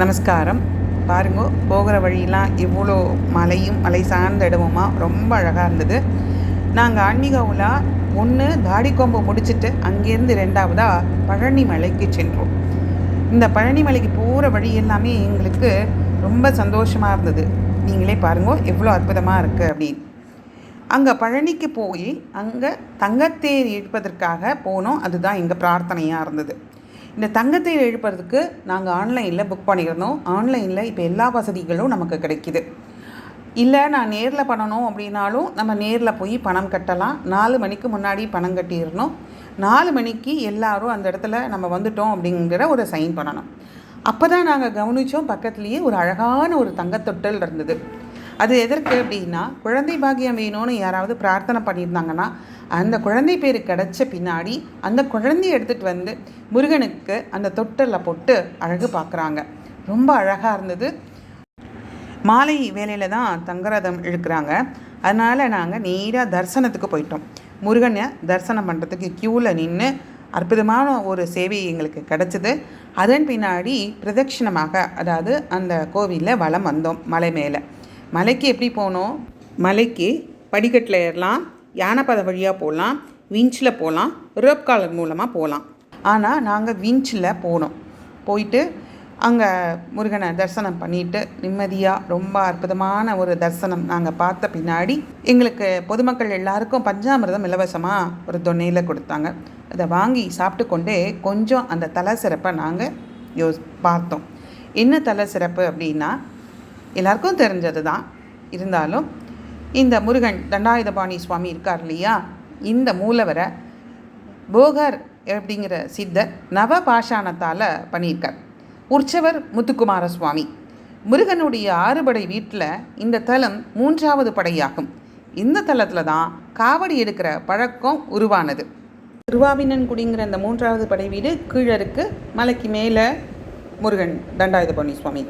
நமஸ்காரம். பாருங்க போகிற வழியெலாம் இவ்வளோ மலையும் மலை சார்ந்த இடமுமா? ரொம்ப அழகாக இருந்தது. நாங்கள் ஆன்மீக உலா ஒன்று தாடிக்கொம்பு முடிச்சிட்டு அங்கேருந்து ரெண்டாவதாக பழனி மலைக்கு சென்றோம். இந்த பழனி மலைக்கு போகிற வழி எல்லாமே எங்களுக்கு ரொம்ப சந்தோஷமாக இருந்தது. நீங்களே பாருங்க எவ்வளோ அற்புதமாக இருக்குது அப்படின்னு. அங்கே பழனிக்கு போய் அங்கே தங்கத்தேர் இழுப்பதற்காக போனோம். அதுதான் எங்கள் பிரார்த்தனையாக இருந்தது. இந்த தங்கத்தை எழுப்புறதுக்கு நாங்கள் ஆன்லைனில் புக் பண்ணியிருந்தோம். ஆன்லைனில் இப்போ எல்லா வசதிகளும் நமக்கு கிடைக்கிது. இல்லை நான் நேரில் பண்ணணும் அப்படின்னாலும் நம்ம நேரில் போய் பணம் கட்டலாம். நாலு மணிக்கு முன்னாடி பணம் கட்டிடணும். நாலு மணிக்கு எல்லாரும் அந்த இடத்துல நம்ம வந்துட்டோம் அப்படிங்கிற ஒரு சைன் பண்ணணும். அப்போ தான் நாங்கள் கவனித்தோம் பக்கத்துலேயே ஒரு அழகான ஒரு தங்கத்தொட்டல் இருந்தது. அது எதற்கு அப்படின்னா குழந்தை பாக்கியம் வேணும்னு யாராவது பிரார்த்தனை பண்ணியிருந்தாங்கன்னா அந்த குழந்தை பேர் கிடச்ச பின்னாடி அந்த குழந்தைய எடுத்துகிட்டு வந்து முருகனுக்கு அந்த தொட்டலில் போட்டு அழகு பார்க்குறாங்க. ரொம்ப அழகாக இருந்தது. மாலை வேலையில் தான் தங்கரதம் இழுக்கிறாங்க. அதனால் நாங்கள் நேராக தரிசனத்துக்கு போயிட்டோம். முருகனை தரிசனம் பண்ணுறதுக்கு க்யூவில் நின்று அற்புதமான ஒரு சேவை எங்களுக்கு கிடச்சிது. அதன் பின்னாடி பிரதட்சிணமாக அதாவது அந்த கோவிலில் வலம் வந்தோம் மலை மேலே. மலைக்கு எப்படி போனோம் மலைக்கு படிக்கட்டில் ஏறலாம் யானைப்பதை வழியாக போகலாம் விஞ்சில் போகலாம் ரோப் காலர் மூலமாக போகலாம். ஆனால் நாங்கள் விஞ்சில் போனோம். போயிட்டு அங்கே முருகனை தரிசனம் பண்ணிட்டு நிம்மதியாக ரொம்ப அற்புதமான ஒரு தரிசனம் நாங்கள் பார்த்த பின்னாடி எங்களுக்கு பொதுமக்கள் எல்லாருக்கும் பஞ்சாமிர்தம் இலவசமாக ஒரு தொன்னையில் கொடுத்தாங்க. அதை வாங்கி சாப்பிட்டு கொண்டே கொஞ்சம் அந்த தலை சிறப்பை நாங்கள் யோ பார்த்தோம். என்ன தலை சிறப்பு அப்படின்னா எல்லாருக்கும் தெரிஞ்சது தான் இருந்தாலும் இந்த முருகன் தண்டாயுதபாணி சுவாமி இருக்கார் இல்லையா? இந்த மூலவரை போகர் அப்படிங்கிற சித்தர் நவ பாஷாணத்தால் பண்ணியிருக்கார். உற்சவர் முத்துக்குமார சுவாமி. முருகனுடைய ஆறுபடை வீட்டில் இந்த தலம் மூன்றாவது படையாகும். இந்த தலத்தில் தான் காவடி எடுக்கிற பழக்கம் உருவானது. திருவாவினன் குடிங்கிற அந்த மூன்றாவது படை வீடு கீழருக்கு மலைக்கு மேலே முருகன் தண்டாயுதபாணி சுவாமி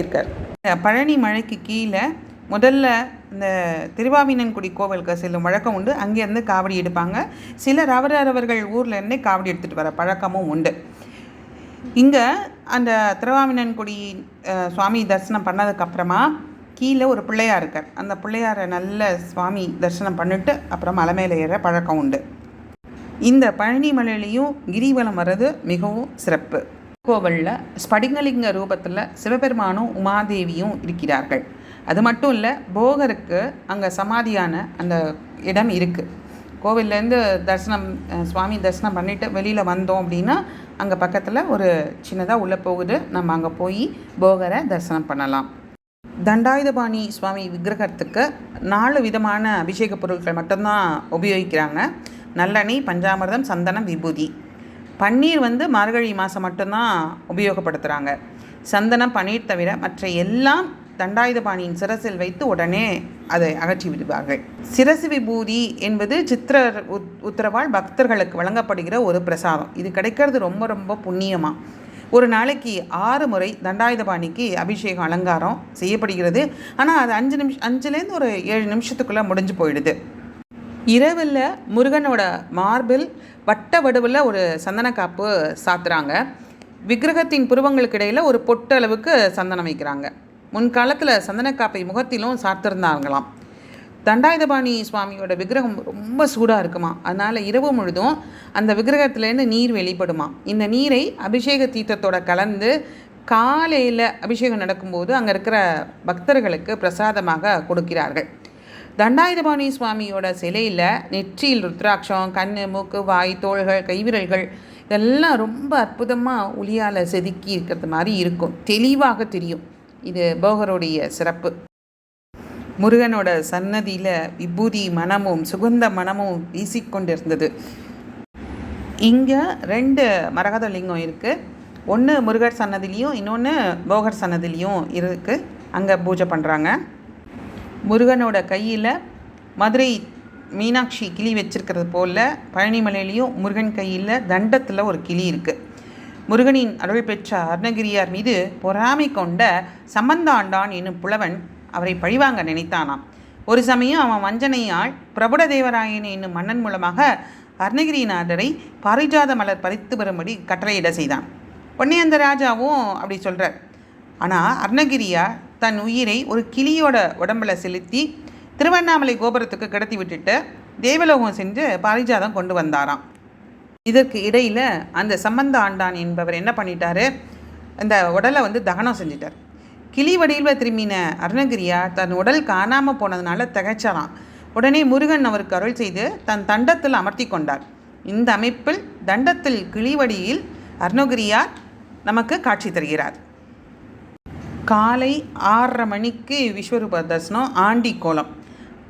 இருக்கார். பழனி மலைக்கு கீழே முதல்ல இந்த திருவாவினன்குடி கோவிலுக்கு செல்லும் வழக்கம் உண்டு. அங்கேருந்து காவடி எடுப்பாங்க. சிலர் அவரவர்கள் ஊர்லேருந்தே காவடி எடுத்துகிட்டு வர பழக்கமும் உண்டு. இங்கே அந்த திருவாவினன்குடி சுவாமி தரிசனம் பண்ணதுக்கப்புறமா கீழே ஒரு பிள்ளையார் இருக்கார். அந்த பிள்ளையாரை நல்ல சுவாமி தரிசனம் பண்ணிட்டு அப்புறம் மலை மேலே ஏற பழக்கம் உண்டு. இந்த பழனி மலையிலையும் கிரிவலம் வர்றது மிகவும் சிறப்பு. கோவிலில் ஸ்படிங்கலிங்க ரூபத்தில் சிவபெருமானும் உமாதேவியும் இருக்கிறார்கள். அது மட்டும் இல்லை போகருக்கு அங்கே சமாதியான அந்த இடம் இருக்குது கோவில்லேருந்து தரிசனம் சுவாமி தரிசனம் பண்ணிவிட்டு வெளியில் வந்தோம் அப்படின்னா அங்கே பக்கத்தில் ஒரு சின்னதாக உள்ளே போகுது. நம்ம அங்கே போய் போகரை தரிசனம் பண்ணலாம். தண்டாயுதபாணி சுவாமி விக்கிரகத்துக்கு நாலு விதமான அபிஷேக பொருட்கள் மட்டும்தான் உபயோகிக்கிறாங்க. நல்லெண்ணெய் பஞ்சாமிர்தம் சந்தனம் விபூதி. பன்னீர் வந்து மார்கழி மாதம் மட்டும்தான் உபயோகப்படுத்துகிறாங்க சந்தனம் பன்னீர் தவிர மற்ற எல்லாம் தண்டாயுதபாணியின் சிரசில் வைத்து உடனே அதை அகற்றி விடுவார்கள். சிரசு விபூதி என்பது சித்திரர் உத் உத்தரவால் பக்தர்களுக்கு வழங்கப்படுகிற ஒரு பிரசாதம். இது கிடைக்கிறது ரொம்ப ரொம்ப புண்ணியமாக ஒரு நாளைக்கு ஆறு முறை தண்டாயுதபாணிக்கு அபிஷேகம் அலங்காரம் செய்யப்படுகிறது. ஆனால் அது அஞ்சு நிமிஷம் அஞ்சுலேருந்து ஒரு ஏழு நிமிஷத்துக்குள்ளே முடிஞ்சு போயிடுது. இரவில் முருகனோட மார்பில் வட்ட வடுவில் ஒரு சந்தனக்காப்பு சாத்துறாங்க. விக்கிரகத்தின் புருவங்களுக்கு இடையில் ஒரு பொட்டு அளவுக்கு சந்தனம் வைக்கிறாங்க. முன்காலத்தில் சந்தனக்காப்பை முகத்திலும் சாத்திருந்தாங்களாம். தண்டாயுதபாணி சுவாமியோட விக்கிரகம் ரொம்ப சூடாக இருக்குமா? அதனால் இரவு முழுதும் அந்த விக்கிரகத்துலேருந்து நீர் வெளிப்படுமா? இந்த நீரை அபிஷேக தீர்த்தத்தோட கலந்து காலையில் அபிஷேகம் நடக்கும்போது அங்கே இருக்கிற பக்தர்களுக்கு பிரசாதமாக கொடுக்கிறார்கள். தண்டாயுதபாணி சுவாமியோட சிலையில் நெற்றியில் ருத்ராட்சம் கண் மூக்கு வாய் தோள்கள் கைவிரல்கள் இதெல்லாம் ரொம்ப அற்புதமாக ஒளியால் செதுக்கி இருக்கிறது மாதிரி இருக்கும். தெளிவாக தெரியும். இது போகருடைய சிறப்பு. முருகனோட சன்னதியில் விபூதி மனமும் சுகந்த மனமும் வீசிக்கொண்டிருந்தது இங்கே ரெண்டு மரகத லிங்கம் இருக்குது ஒன்று முருகர் சன்னதிலையும் இன்னொன்று போகர் சன்னதிலையும் இருக்குது அங்கே பூஜை பண்ணுறாங்க முருகனோட கையில் மதுரை மீனாட்சி கிளி வச்சிருக்கிறது போல் பழனிமலையிலையும் முருகன் கையில் தண்டத்தில் ஒரு கிளி இருக்குது முருகனின் அருள் பெற்ற அருணகிரியார் மீது பொறாமை கொண்ட சம்பந்தாண்டான் என்னும் புலவன் அவரை பழிவாங்க நினைத்தானாம். ஒரு சமயம் அவன் வஞ்சனையால் பிரபுட தேவராயன் என்னும் மன்னன் மூலமாக அருணகிரிநாதரை பாரிஜாத மலர் பறித்து வரும்படி கட்டளையிட செய்தான். உடனே அந்த ராஜாவும் அப்படி சொல்கிறார் ஆனால் அருணகிரியார் தன் உயிரை ஒரு கிளியோட உடம்புல செலுத்தி திருவண்ணாமலை கோபுரத்துக்கு கடத்தி விட்டுட்டு தேவலோகம் சென்று பாரிஜாதம் கொண்டு வந்தாராம். இதற்கு இடையில் அந்த சம்பந்த ஆண்டான் என்பவர் என்ன பண்ணிட்டாரு? அந்த உடலை வந்து தகனம் செஞ்சிட்டார். கிளி வடிவில் திரும்பின அருணகிரியா தன் உடல் காணாமல் போனதுனால திகைச்சாராம் உடனே முருகன் அவருக்கு அருள் செய்து தன் தண்டத்தில் அமர்த்தி கொண்டார். இந்த அமைப்பில் தண்டத்தில் கிளிவடியில் அருணகிரியார் நமக்கு காட்சி தருகிறார். காலை ஆறரை மணிக்கு விஸ்வரூப தரிசனம் ஆண்டி கோலம்.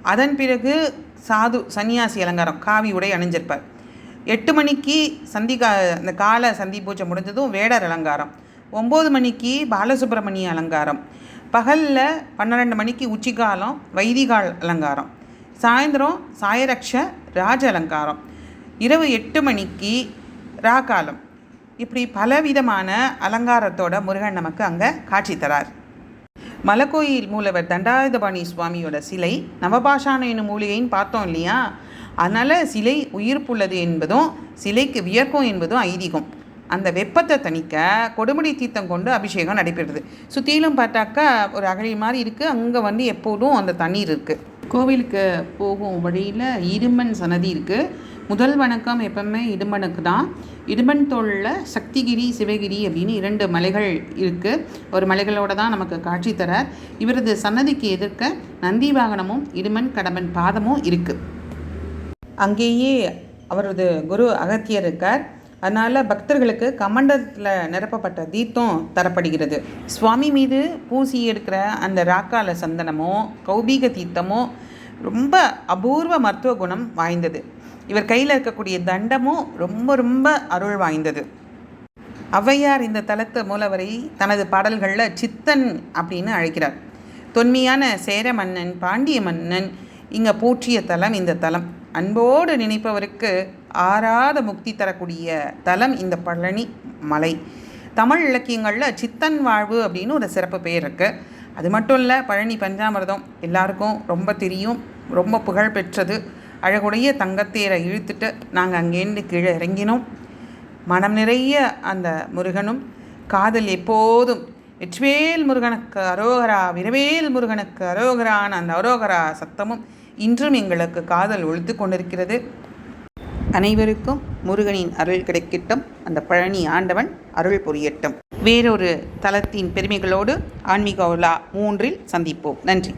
அதன் பிறகு சாது சன்னியாசி அலங்காரம் காவி உடை அணிஞ்சிருப்பார். எட்டு மணிக்கு சந்தி கா இந்த கால சந்தி பூஜை முடிஞ்சதும் வேடர் அலங்காரம். ஒம்பது மணிக்கு பாலசுப்ரமணிய அலங்காரம். பகலில் பன்னிரெண்டு மணிக்கு உச்சிகாலம் வைதிகால் அலங்காரம். சாயந்தரம் சாயரக்ஷ ராஜ அலங்காரம். இரவு எட்டு மணிக்கு ராகாலம். இப்படி பலவிதமான அலங்காரத்தோட முருகன் நமக்கு அங்கே காட்சி தரார். மலக்கோயில் மூலவர் தண்டாயுதபாணி சுவாமியோட சிலை நவபாஷான என்னும் மூலிகைன்னு பார்த்தோம் இல்லையா? அதனால் சிலை உயிர்ப்புள்ளது என்பதும் சிலைக்கு வியர்க்கும் என்பதும் ஐதீகம். அந்த வெப்பத்தை தணிக்க கொடுமுடி தீர்த்தம் கொண்டு அபிஷேகம் நடைபெறுது. சுற்றிலும் பார்த்தாக்கா ஒரு அகழி மாதிரி இருக்குது அங்கே வந்து எப்போதும் அந்த தண்ணீர் இருக்குது கோவிலுக்கு போகும் வழியில் இருமன் சன்னதி இருக்குது முதல் வணக்கம் எப்பவுமே இடுமனுக்கு தான். இடுமன் தோளில் சக்திகிரி சிவகிரி அப்படின்னு இரண்டு மலைகள் இருக்குது ஒரு மலைகளோட தான் நமக்கு காட்சி தரார் இவரது சன்னதிக்கு எதிர்க்க நந்தி வாகனமும் இடுமன் கடம்பன் பாதமும் இருக்குது அங்கேயே அவரது குரு அகத்தியர் இருக்கார். அதனால் பக்தர்களுக்கு கமண்டத்தில் நிரப்பப்பட்ட தீர்த்தம் தரப்படுகிறது. சுவாமி மீது பூசி எடுக்கிற அந்த ராக்கால சந்தனமோ கௌபீக தீர்த்தமோ ரொம்ப அபூர்வ மருத்துவ குணம் வாய்ந்தது. இவர் கையில் இருக்கக்கூடிய தண்டமும் ரொம்ப ரொம்ப அருள் வாய்ந்தது. ஔவையார் இந்த தலத்து மூலவரை தனது பாடல்களில் சித்தன் அப்படின்னு அழைக்கிறார். தொன்மையான சேர மன்னன் பாண்டிய மன்னன் இங்கே போற்றிய தலம் இந்த தலம். அன்போடு நினைப்பவருக்கு ஆறாத முக்தி தரக்கூடிய தலம் இந்த பழனி மலை. தமிழ் இலக்கியங்களில் சித்தன் வாழ்வு அப்படின்னு ஒரு சிறப்பு பெயர் இருக்குது அது மட்டும் இல்லை பழனி பஞ்சாமிரதம் எல்லாருக்கும் ரொம்ப தெரியும் ரொம்ப புகழ் பெற்றது. அழகுடைய தங்கத்தேரை இழுத்துட்டு நாங்கள் அங்கேருந்து கீழே இறங்கினோம். மனம் நிறைய அந்த முருகனும் காதல் எப்போதும் வெற்றிவேல் முருகனுக்கு அரோகரா விரவேல் முருகனுக்கு அரோகரான அந்த அரோகரா சத்தமும் இன்றும் எங்களுக்கு காதல் ஒழித்து கொண்டிருக்கிறது. அனைவருக்கும் முருகனின் அருள் கிடைக்கட்டும். அந்த பழனி ஆண்டவன் அருள் புரியட்டும். வேறொரு தளத்தின் பெருமைகளோடு ஆன்மீக உலா மூன்றில் சந்திப்போம். நன்றி.